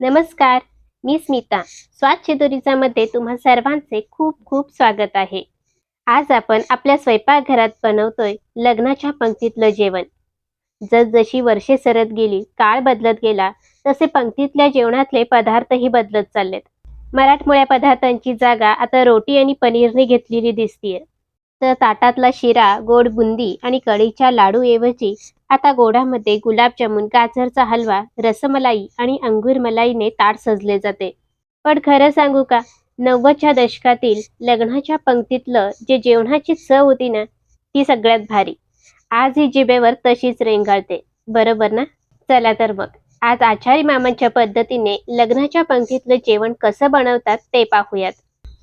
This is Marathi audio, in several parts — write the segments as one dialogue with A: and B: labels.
A: नमस्कार मी स्मिता. स्वादमध्ये तुम्हा सर्वांचे खूप खूप स्वागत आहे. आज आपण आपल्या स्वयंपाकघरात बनवतोय लग्नाच्या पंक्तीतलं जेवण. जसजशी वर्षे सरत गेली काळ बदलत गेला तसे पंक्तीतल्या जेवणातले पदार्थही बदलत चाललेत. मराठमोळ्या पदार्थांची जागा आता रोटी आणि पनीरने घेतलेली दिसतीये. तर ताटातला शिरा गोड बुंदी आणि कढीच्या लाडू ऐवजी आता गोडामध्ये गुलाबजामुन गाजरचा हलवा रसमलाई आणि अंगूर मलाईने ताट सजले जाते. पण खरं सांगू का? नव्वदच्या दशकातील लग्नाच्या पंक्तीतलं जे जेवणाची चव होती ना ती सगळ्यात भारी. आज ही जिभेवर तशीच रेंगाळते बरोबर ना? चला तर मग. आज आचारी मामांच्या पद्धतीने लग्नाच्या पंक्तीतलं जेवण कसं बनवतात ते पाहूयात.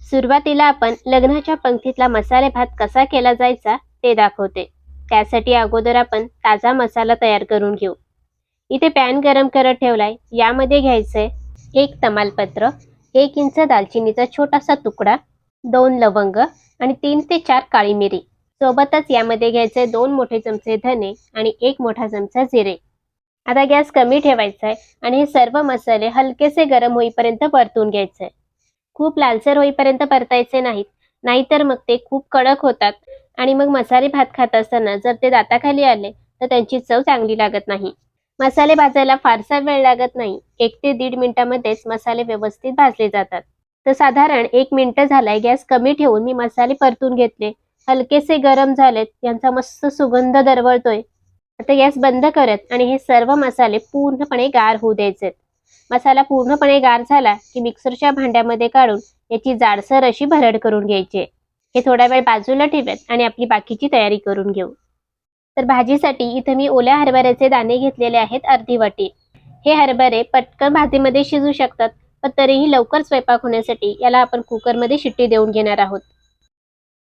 A: सुरुवातीला आपण लग्नाच्या पंक्तीतला मसाले भात कसा केला जायचा ते दाखवते. त्यासाठी अगोदर आपण ताजा मसाला तयार करून घेऊ. इथे पॅन गरम करत ठेवलाय. यामध्ये घ्यायचंय एक तमालपत्र एक इंच दालचिनीचा छोटासा तुकडा दोन लवंग आणि तीन ते चार काळी मिरी. सोबतच यामध्ये घ्यायचे दोन मोठे चमचे धने आणि एक मोठा चमचा जिरे. आता गॅस कमी ठेवायचा आहे आणि हे सर्व मसाले हलकेसे गरम होईपर्यंत परतून घ्यायचे खूप लालसर होईपर्यंत परतायचे नाहीत. नाहीतर मग ते खूप कडक होतात आणि मग मसाले भात खात असताना जर ते दाताखाली आले तर त्यांची चव चांगली लागत नाही. मसाले भाजायला फारसा वेळ लागत नाही. एक ते दीड मिनिटामध्येच मसाले व्यवस्थित भाजले जातात. तर साधारण एक मिनटं झालाय गॅस कमी ठेवून मी मसाले परतून घेतले. हलकेसे गरम झालेत यांचा मस्त सुगंध दरवळतोय. आता गॅस बंद करत आणि हे सर्व मसाले पूर्णपणे गार होऊ द्यायचे मसाला पूर्णपणे गार झाला की मिक्सरच्या भांड्यामध्ये काढून याची जाडसर अशी भरड करून घ्यायची. हे थोडा वेळ बाजूला ठेवूयात आणि आपली बाकीची तयारी करून घेऊ. तर भाजीसाठी इथं मी ओल्या हरभऱ्याचे दाणे घेतलेले आहेत अर्धी वाटी. हे हरभरे पटकन भाजीमध्ये शिजू शकतात पण तरीही लवकर स्वयंपाक होण्यासाठी याला आपण कुकरमध्ये शिट्टी देऊन घेणार आहोत.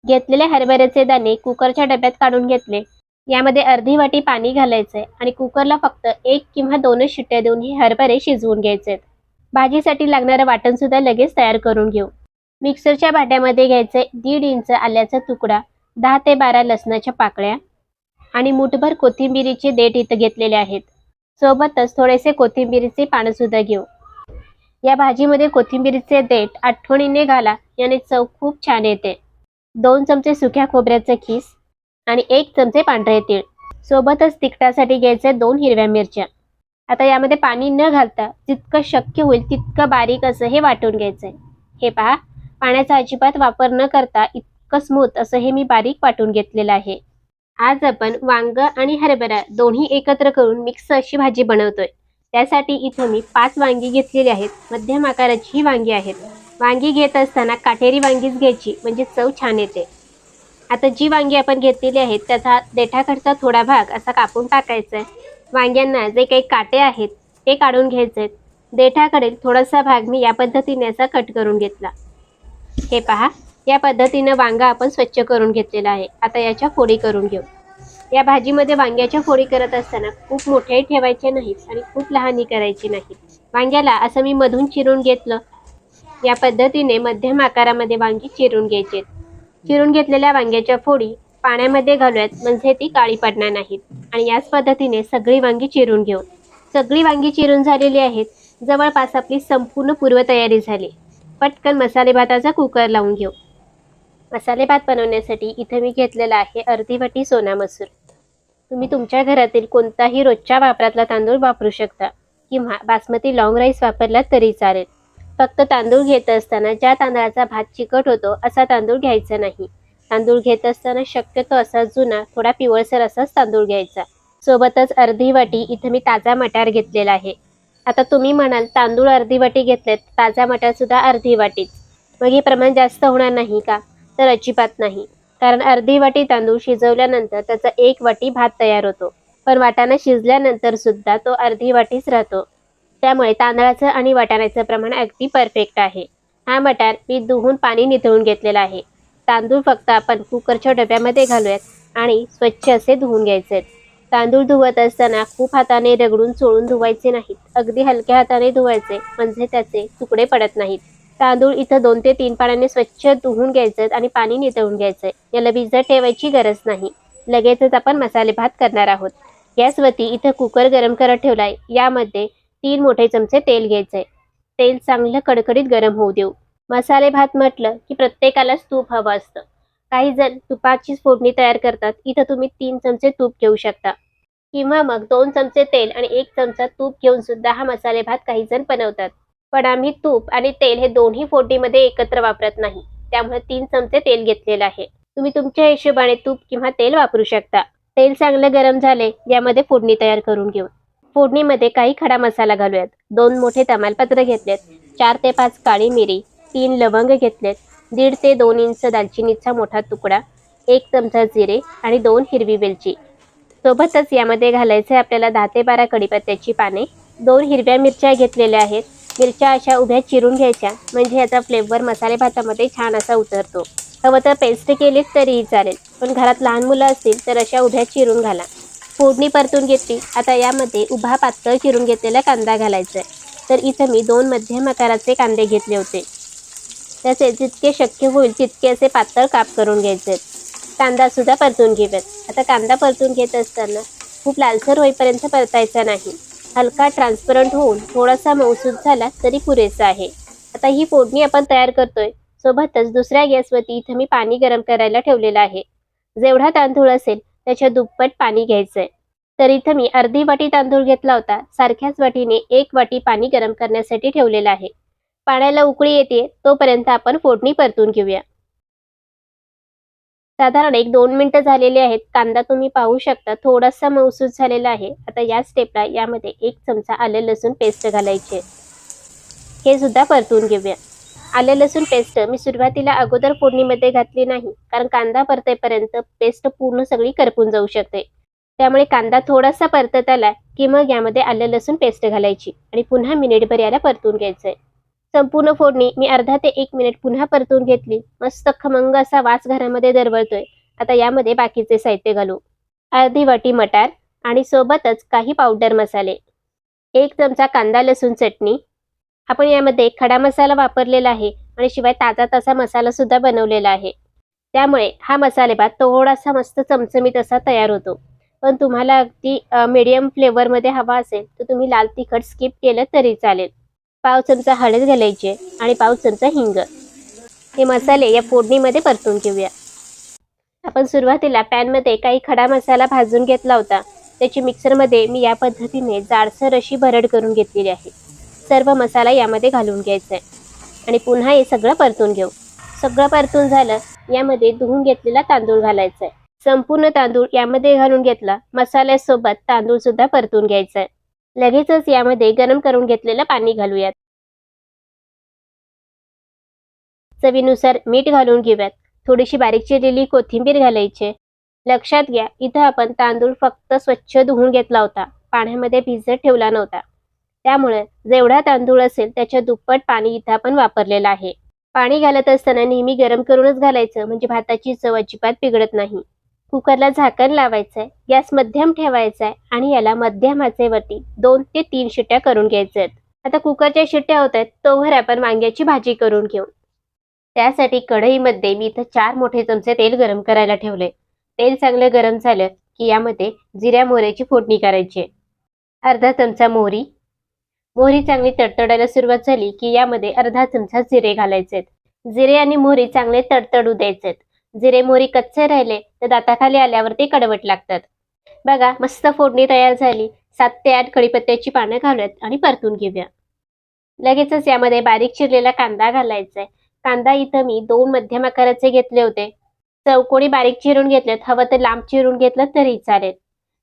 A: घेतलेले हरभऱ्याचे दाणे कुकरच्या डब्यात काढून घेतले यामध्ये अर्धी वाटी पाणी घालायचंय आणि कुकरला फक्त एक किंवा दोनच शिट्ट्या देऊन हे हरभरे शिजवून घ्यायचे भाजीसाठी लागणारं वाटण सुद्धा लगेच तयार करून घेऊ. मिक्सरच्या भाट्यामध्ये घ्यायचे दीड इंच आल्याचा तुकडा दहा ते बारा लसणाच्या पाकळ्या आणि मुठभर कोथिंबिरीचे देठ इथं घेतलेले आहेत. सोबतच थोडेसे कोथिंबिरीचे पानं सुद्धा घेऊ. या भाजीमध्ये कोथिंबिरीचे देठ आठवणीने घाला याने चव खूप छान येते. दोन चमचे सुक्या खोबऱ्याचा खीस आणि एक चमचे पांढरे तीळ. सोबतच तिखटासाठी घ्यायचे दोन हिरव्या मिरच्या. आता यामध्ये पाणी न घालता जितकं शक्य होईल तितकं बारीक असं हे वाटून घ्यायचंय. हे पहा पाण्याचा अजिबात वापर न करता इतकं स्मूथ असं हे मी बारीक वाटून घेतलेलं आहे. आज आपण वांग आणि हरभरा दोन्ही एकत्र करून मिक्स अशी भाजी बनवतोय. त्यासाठी इथं मी पाच वांगी घेतलेली आहेत. मध्यम आकाराची ही वांगी आहेत. वांगी घेत असताना काटेरी वांगीच घ्यायची म्हणजे चव छान येते. आता जी वांगी आपण घेतलेली आहेत त्याचा देठाकडचा थोडा भाग असा कापून टाकायचा आहे. वांग्यांना जे काही काटे आहेत ते काढून घ्यायचे आहेत. देठाकडील थोडासा भाग मी या पद्धतीने असा कट करून घेतला. हे पहा या पद्धतीनं वांगा आपण स्वच्छ करून घेतलेला आहे. आता याच्या फोडी करून घेऊ. या भाजीमध्ये वांग्याच्या फोडी करत असताना खूप मोठ्याही ठेवायचे नाहीत आणि खूप लहानही करायची नाहीत. वांग्याला असं मी मधून चिरून घेतलं. या पद्धतीने मध्यम आकारामध्ये वांगी चिरून घ्यायचे चिरून घेतलेल्या वांग्याच्या फोडी पाण्यामध्ये घालूयात म्हणजे ती काळी पडणार नाहीत. आणि याच पद्धतीने सगळी वांगी चिरून घेऊ सगळी वांगी चिरून झालेली आहेत. जवळपास आपली संपूर्ण पूर्वतयारी झाली. पटकन मसाले भाताचा कुकर लावून घेऊ. मसाले भात बनवण्यासाठी इथे मी घेतलेला आहे अर्धी वाटी सोना मसूर. तुम्ही तुमच्या घरातील कोणताही रोजच्या वापरातला तांदूळ वापरू शकता किंवा बासमती लॉंग राईस वापरला तरी चालेल. फक्त तांदूळ घेत असताना ज्या तांदळाचा भात चिकट होतो असा तांदूळ घ्यायचा नाही. तांदूळ घेत असताना शक्यतो असा जुना थोडा पिवळसर असाच तांदूळ घ्यायचा. सोबतच अर्धी वाटी इथं मी ताजा मटार घेतलेला आहे. आता तुम्ही म्हणाल तांदूळ अर्धी वाटी घेतलेत ताजा मटार सुद्धा अर्धी वाटीच. मग हे प्रमाण जास्त होणार नाही का? तर अजिबात नाही. कारण अर्धी वाटी तांदूळ शिजवल्यानंतर त्याचा एक वाटी भात तयार होतो. पण वाटाणा शिजल्यानंतर सुद्धा तो अर्धी वाटीच राहतो. त्यामुळे तांदळाचं आणि वाटाण्याचं प्रमाण अगदी परफेक्ट आहे. हा मटार मी धुवून पाणी निथळून घेतलेला आहे. तांदूळ फक्त आपण कुकरच्या डब्यामध्ये घालूयात आणि स्वच्छ असे धुवून घ्यायचे तांदूळ धुवत असताना खूप हाताने रगडून चोळून धुवायचे नाहीत. अगदी हलक्या हाताने धुवायचे म्हणजे त्याचे तुकडे पडत नाहीत. तांदूळ इथं दोन ते तीन पाण्याने स्वच्छ धुवून घ्यायचे आणि पाणी नितळून आहे याला भिजत ठेवायची गरज नाही. लगेचच आपण मसाले भात करणार आहोत. गॅसवरती इथं कुकर गरम करत ठेवलाय. यामध्ये तीन मोठे चमचे तेल घ्यायचे तेल चांगलं कडकडीत गरम होऊ देऊ. मसाले भात म्हटलं की प्रत्येकालाच तूप हवं असतं. काही जण तुपाची फोडणी तयार करतात. इथं तुम्ही तीन चमचे तूप घेऊ शकता. किंवा मग दोन चमचे तेल आणि एक चमचा तूप घेऊन सुद्धा हा मसाले भात काही जण बनवतात. पण आम्ही तूप आणि तेल हे दोन्ही फोडणीमध्ये एकत्र वापरत नाही. त्यामुळे तीन चमचे तेल घेतलेलं आहे. तुम्ही तुमच्या हिशोबाने तूप किंवा तेल वापरू शकता. तेल चांगलं गरम झाले यामध्ये फोडणी तयार करून घेऊ फोडणीमध्ये काही खडा मसाला घालूयात. दोन मोठे तमालपत्र घेतलेत. चार ते पाच काळी मिरी. तीन लवंग घेतलेत. दीड ते दोन इंच दालचिनीचा मोठा तुकडा. एक चमचा जिरे आणि दोन हिरवी वेलची. सोबतच यामध्ये घालायचे आपल्याला दहा ते बारा कढीपत्त्याची पाने. दोन हिरव्या मिरच्या घेतलेल्या आहेत. मिरच्या अशा उभ्या चिरून घ्यायच्या. म्हणजे याचा फ्लेवर मसाले भातामध्ये छान असा उतरतो. हवं तर पेस्ट केलीच तरीही चालेल. पण घरात लहान मुलं असतील तर अशा उभ्या चिरून घाला. फोडणी परतून घेतली. आता यामध्ये उभा पातळ चिरून घेतलेला कांदा घालायचा आहे. तर इथं मी दोन मध्यम आकाराचे कांदे घेतले होते. तसेच जितके शक्य होईल तितके असे पातळ काप करून घ्यायचे कांदासुद्धा कांदा सुद्धा परतून घेऊयात. आता कांदा परतून घेत असताना खूप लालसर होईपर्यंत परतायचा नाही. हलका ट्रान्सपरंट होऊन थोडासा मौसूद झाला तरी पुरेसा आहे. आता ही फोडणी आपण तयार करतोय. सोबतच दुसऱ्या गॅसवरती इथं मी पाणी गरम करायला ठेवलेलं आहे. जेवढा तांदूळ असेल त्याच्या दुप्पट पाणी घ्यायचंय. तर इथं मी अर्धी वाटी तांदूळ घेतला होता. सारख्याच वाटीने एक वाटी पाणी गरम करण्यासाठी ठेवलेलं आहे. पाण्याला उकळी येते तोपर्यंत आपण फोडणी परतून घेऊया. साधारण एक दोन मिनिटं झालेली आहेत. कांदा तुम्ही पाहू शकता थोडासा मऊसूस झालेला आहे. आता या स्टेपला यामध्ये एक चमचा आलं लसूण पेस्ट घालायची. हे सुद्धा परतून घेऊया. आलं लसूण पेस्ट मी सुरुवातीला अगोदर फोडणीमध्ये घातली नाही कारण कांदा परतेपर्यंत पेस्ट पूर्ण सगळी करपून जाऊ शकते. त्यामुळे कांदा थोडासा परतत आला की मग यामध्ये आलं लसूण पेस्ट घालायची आणि पुन्हा मिनिटभर याला परतून घ्यायचंय. संपूर्ण फोडणी मी अर्धा ते एक मिनिट पुन्हा परतून घेतली. मस्त खमंग असा वास घरामध्ये दरवळतोय. आता यामध्ये बाकीचे साहित्य घालू. अर्धी वाटी मटार आणि सोबतच काही पावडर मसाले. एक चमचा कांदा लसूण चटणी आपण यामध्ये खडा मसाला वापरलेला आहे आणि शिवाय ताजा तसा मसाला सुद्धा बनवलेला आहे. त्यामुळे हा मसाले भात थोडासा मस्त चमचमीत असा तयार होतो. पण तुम्हाला अगदी मीडियम फ्लेवरमध्ये हवा असेल तर तुम्ही लाल तिखट स्किप केलं तरी चालेल. पाव चमचा हळद घालायचे आणि पाव चमचा हिंग. हे मसाले या फोडणीमध्ये परतून घेऊया. आपण सुरुवातीला पॅनमध्ये काही खडा मसाला भाजून घेतला होता. त्याची मिक्सरमध्ये मी या पद्धतीने जाडसर अशी भरड करून घेतलेली आहे. सर्व मसाला यामध्ये घालून घ्यायचा आहे आणि पुन्हा हे सगळं परतून घेऊ. सगळं परतून झालं यामध्ये धुवून घेतलेला तांदूळ घालायचा आहे संपूर्ण तांदूळ यामध्ये घालून घेतला मसाल्यासोबत तांदूळ सुद्धा परतून घ्यायचा आहे लगेचच यामध्ये गरम करून घेतलेलं पाणी घालूयात. चवीनुसार मीठ घालून घेऊयात. थोडीशी बारीक चिरलेली कोथिंबीर घालायची. लक्षात घ्या इथं आपण तांदूळ फक्त स्वच्छ धुवून घेतला होता. पाण्यामध्ये भिजत ठेवला नव्हता. त्यामुळे जेवढा तांदूळ असेल त्याच्या दुप्पट पाणी इथं आपण वापरलेलं आहे. पाणी घालत असताना नेहमी गरम करूनच घालायचं म्हणजे भाताची चव अजिबात बिघडत नाही. कुकरला झाकण लावायचंय गॅस मध्यम ठेवायचा आहे आणि याला मध्यम आचेवरती दोन ते तीन शिट्ट्या करून घ्यायच्या आहेत आता कुकरच्या शिट्ट्या होत आहेत तोवर आपण वांग्याची भाजी करून घेऊ. त्यासाठी कढईमध्ये मी इथं चार मोठे चमचे तेल गरम करायला ठेवले तेल चांगलं गरम झालं की यामध्ये जिऱ्या मोहऱ्याची फोडणी करायची आहे. अर्धा चमचा मोहरी मोहरी चांगली तडतडायला सुरुवात झाली की यामध्ये अर्धा चमचा जिरे घालायचे जिरे आणि मोहरी चांगले तडतडू द्यायचे जिरे मोहरी कच्चे राहिले तर दाताखाली आल्यावरती कडवट लागतात. बघा मस्त फोडणी तयार झाली. सात ते आठ कढीपत्त्याची पानं घालूयात आणि परतून घेऊया. लगेचच यामध्ये बारीक चिरलेला कांदा घालायचा कांदा इथं मी दोन मध्यम आकाराचे घेतले होते. चौकोनी बारीक चिरून घेतलेत. हवं तर लांब चिरून घेतलं तरी चालेल.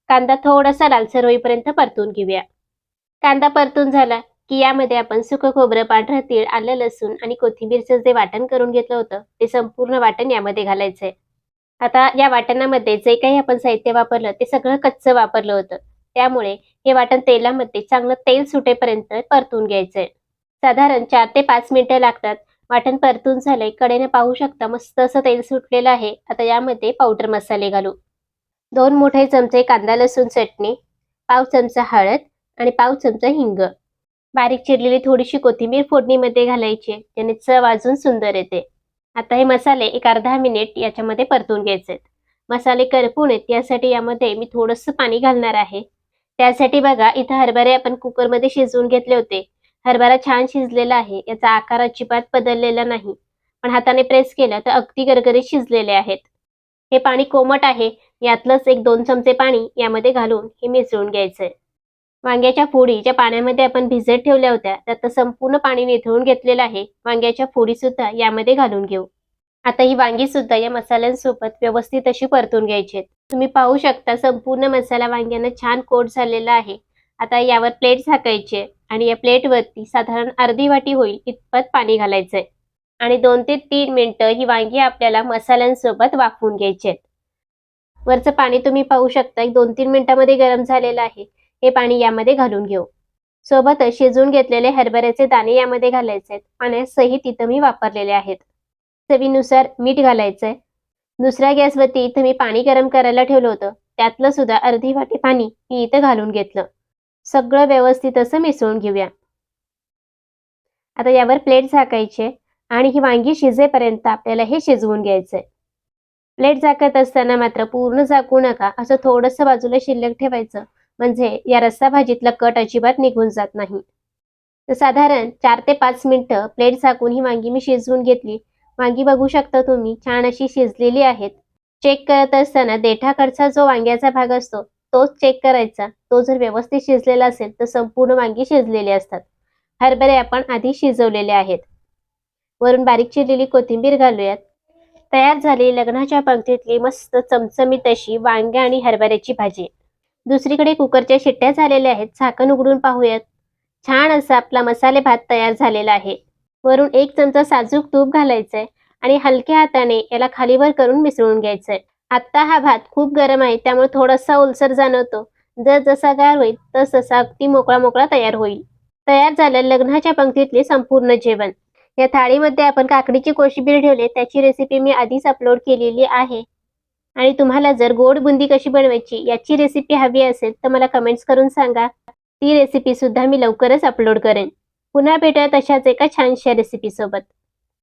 A: कांदा थोडासा लालसर होईपर्यंत परतून घेऊया. कांदा परतून झाला की यामध्ये आपण सुकं खोबरं पांढरं तीळ आलं लसूण आणि कोथिंबीरचं जे वाटण करून घेतलं होतं ते संपूर्ण वाटण यामध्ये घालायचंय. आता या वाटणामध्ये जे काही आपण साहित्य वापरलं ते सगळं कच्चं वापरलं होतं. त्यामुळे हे वाटण तेलामध्ये चांगलं तेल सुटेपर्यंत परतून घ्यायचंय. साधारण चार ते पाच मिनिटं लागतात. वाटण परतून झालंय कडेने पाहू शकता मस्त असं तेल सुटलेलं आहे. आता यामध्ये पावडर मसाले घालू. दोन मोठे चमचे कांदा लसूण चटणी पाव चमचा हळद आणि पाव चमचा हिंग. बारीक चिरलेली थोडीशी कोथिंबीर फोडणीमध्ये घालायची. त्याने चव अजून सुंदर येते. आता हे मसाले एक अर्धा मिनिट याच्यामध्ये परतून घ्यायचे मसाले करपून येत यासाठी यामध्ये मी थोडंसं पाणी घालणार आहे. त्यासाठी बघा इथं हरभरे आपण कुकरमध्ये शिजवून घेतले होते. हरभरा छान शिजलेला आहे. याचा आकार अजिबात बदललेला नाही. पण हाताने प्रेस केलं तर अगदी गरगरीत शिजलेले आहेत. हे पाणी कोमट आहे. यातलंच एक दोन चमचे पाणी यामध्ये घालून हे मिसळून घ्यायचंय. वांग्याच्या फोडी ज्या पाण्यामध्ये आपण भिजत ठेवल्या होत्या त्यात संपूर्ण पाणी निथळून घेतलेलं आहे. वांग्याच्या फोडी सुद्धा यामध्ये घालून घेऊ. आता ही वांगी सुद्धा या मसाल्यांसोबत व्यवस्थित अशी परतून घ्यायची तुम्ही पाहू शकता संपूर्ण मसाला वांग्यानं छान कोट झालेला आहे. आता यावर प्लेट झाकायची आणि या प्लेटवरती साधारण अर्धी वाटी होईल इतपत पाणी घालायचंय आणि दोन ते तीन मिनटं ही वांगी आपल्याला मसाल्यांसोबत वाफवून घ्यायची आहेत. वरचं पाणी तुम्ही पाहू शकता एक दोन तीन मिनिटांमध्ये गरम झालेलं आहे. हे पाणी यामध्ये घालून घेऊ. सोबतच शिजवून घेतलेले हरभऱ्याचे दाणे यामध्ये घालायचे आहेत. पाण्यासहित इथं मी वापरलेले आहेत. चवीनुसार मीठ घालायचंय. दुसऱ्या गॅसवरती इथं मी पाणी गरम करायला ठेवलं होतं. त्यातलं सुद्धा अर्धी वाटी पाणी मी इथं घालून घेतलं. सगळं व्यवस्थित असं मिसळून घेऊया. आता यावर प्लेट झाकायचे आणि ही वांगी शिजेपर्यंत आपल्याला हे शिजवून घ्यायचंय. प्लेट झाकत असताना मात्र पूर्ण झाकू नका. असं थोडंसं बाजूला शिल्लक ठेवायचं. म्हणजे या रस्सा भाजीतला कट अजिबात निघून जात नाही. तर साधारण चार ते पाच मिनिटं प्लेट झाकून ही वांगी मी शिजवून घेतली. वांगी बघू शकता तुम्ही छान अशी शिजलेली आहेत. चेक करत असताना देठाकडचा जो वांग्याचा भाग असतो तोच चेक करायचा. तो जर व्यवस्थित शिजलेला असेल तर संपूर्ण वांगी शिजलेली असतात. हरभरे आपण आधी शिजवलेले आहेत. वरून बारीक चिरलेली कोथिंबीर घालूयात. तयार झाली लग्नाच्या पंक्तीतली मस्त चमचमीत अशी वांग्या आणि हरभऱ्याची भाजी. दुसरीकडे कुकरच्या शिट्ट्या झालेल्या आहेत. झाकण उघडून पाहूयात. छान असा आपला मसाले भात तयार झालेला आहे. वरून एक चमचा साजूक तूप घालायचंय आणि हलक्या हाताने याला खालीवर करून मिसळून घ्यायचंय. आत्ता हा भात खूप गरम आहे त्यामुळे थोडासा ओलसर जाणवतो. जर जसा गार होईल तस तसा अगदी मोकळा मोकळा तयार होईल. तयार झालं लग्नाच्या पंक्तीतले संपूर्ण जेवण. या थाळीमध्ये आपण काकडीची कोशिंबीर ठेवली. त्याची रेसिपी मी आधीच अपलोड केलेली आहे. आणि तुम्हाला जर गोड बुंदी कशी बनवायची याची रेसिपी हवी असेल तर मला कमेंट्स करून सांगा. ती रेसिपी सुद्धा मी लवकरच अपलोड करेन. पुन्हा भेटूयात अशाच एका छानशा रेसिपी सोबत.